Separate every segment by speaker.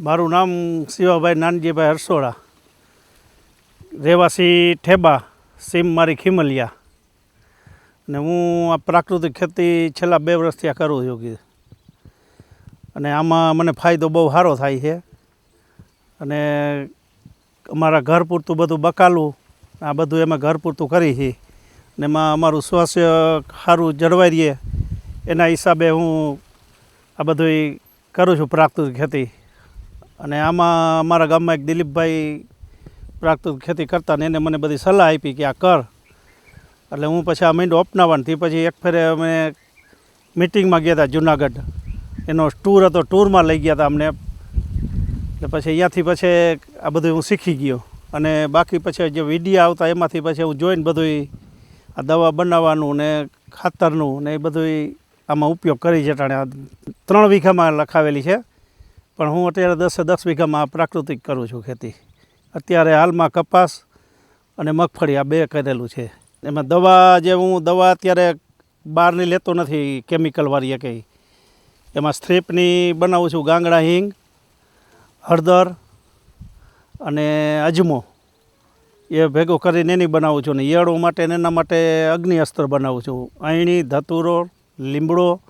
Speaker 1: મારું નામ શિવાભાઈ નાનજીભાઈ હરસોડા. રહેવાસી ઠેબા, સીમ મારી ખીમલિયા. અને હું આ પ્રાકૃતિક ખેતી છેલ્લા બે વર્ષથી આ કરું કે. અને આમાં મને ફાયદો બહુ સારો થાય છે. અને અમારા ઘર પૂરતું બધું બકાલું, આ બધું એમાં ઘર પૂરતું કરી છે. ને એમાં અમારું સ્વાસ્થ્ય સારું જળવાઈ રહે. એના હિસાબે હું આ બધું કરું છું પ્રાકૃતિક ખેતી. અને આમાં અમારા ગામમાં એક દિલીપભાઈ પ્રાકૃતિક ખેતી કરતા ને એને મને બધી સલાહ આપી કે આ કર. એટલે હું પછી આ માંડ્યો અપનાવવાનું. તે પછી એક ફેરે અમે મિટિંગમાં ગયા હતા જુનાગઢ. એનો ટૂર હતો ટૂરમાં લઈ ગયા હતા અમને. એટલે પછી અહીંયાથી પછી આ બધું હું શીખી ગયો. અને બાકી પછી જે વિડીયા આવતા એમાંથી પછી હું જોઈને બધું આ દવા બનાવવાનું ને ખાતરનું ને એ બધું આમાં ઉપયોગ કરી છે ટાણે આ ત્રણ વીઘામાં લખાવેલી છે. પણ હું અત્યારે દસે દસ વીઘામાં પ્રાકૃતિક કરું છું ખેતી. અત્યારે હાલમાં કપાસ અને મગફળી આ બે કરેલું છે. એમાં દવા જે હું દવા અત્યારે બહારની લેતો નથી કેમિકલવાળી કંઈ એમાં સ્ટ્રીપની બનાવું છું ગાંગડા, હિંગ, હળદર અને અજમો. એ ભેગો કરીને એની બનાવું છું ને ઈયળો માટે ને એના માટે અગ્નિ અસ્ત્ર બનાવું છું. અહીણી ધતુરો લીમડો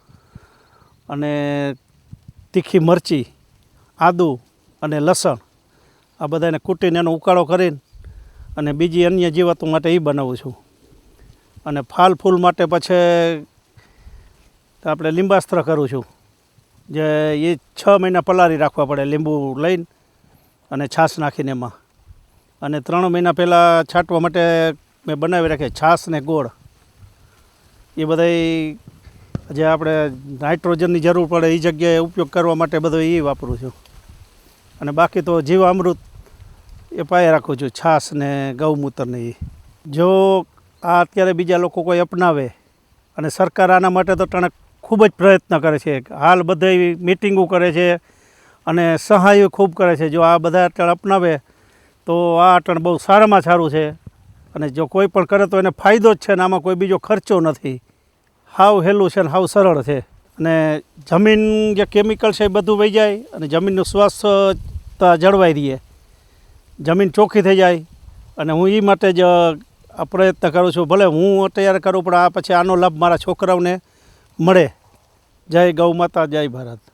Speaker 1: અને તીખી મરચી. આદુ અને લસણ આ બધાને કૂટીને એનો ઉકાળો કરીને અને બીજી અન્ય જીવાતો માટે એ બનાવું છું. અને ફાલ ફૂલ માટે પછી આપણે લીંબાસ્ત્ર કરું છું. જે એ છ મહિના પલાળી રાખવા પડે લીંબુ લઈને અને છાશ નાખીને એમાં. અને ત્રણ મહિના પહેલાં છાંટવા માટે મેં બનાવી રાખે છાશ ને ગોળ. એ બધાય જે આપણે નાઇટ્રોજનની જરૂર પડે એ જગ્યાએ ઉપયોગ કરવા માટે બધું એ વાપરું છું. અને બાકી તો જીવામૃત એ પાયે રાખું છું છાશ ને ગૌમૂત્રને એ જો આ અત્યારે બીજા લોકો કોઈ અપનાવે અને સરકાર આના માટે તો ટાણે ખૂબ જ પ્રયત્ન કરે છે. હાલ બધા મિટિંગો કરે છે અને સહાયો ખૂબ કરે છે. જો આ બધા અટણ અપનાવે તો આ અટણ બહુ સારામાં સારું છે. અને જો કોઈ પણ કરે તો એને ફાયદો જ છે ને આમાં કોઈ બીજો ખર્ચો નથી. હાવ હેલું છે ને હાવ સરળ છે. અને જમીન જે કેમિકલ છે એ બધું વહી જાય અને જમીનનું સ્વાસ્થ્યતા જળવાઈ રહે. જમીન ચોખ્ખી થઈ જાય અને હું એ માટે જ પ્રયત્ન કરું છું. ભલે હું અત્યારે કરું, પણ આ પછી આનો લાભ મારા છોકરાઓને મળે. જય ગૌ માતા, જય ભારત.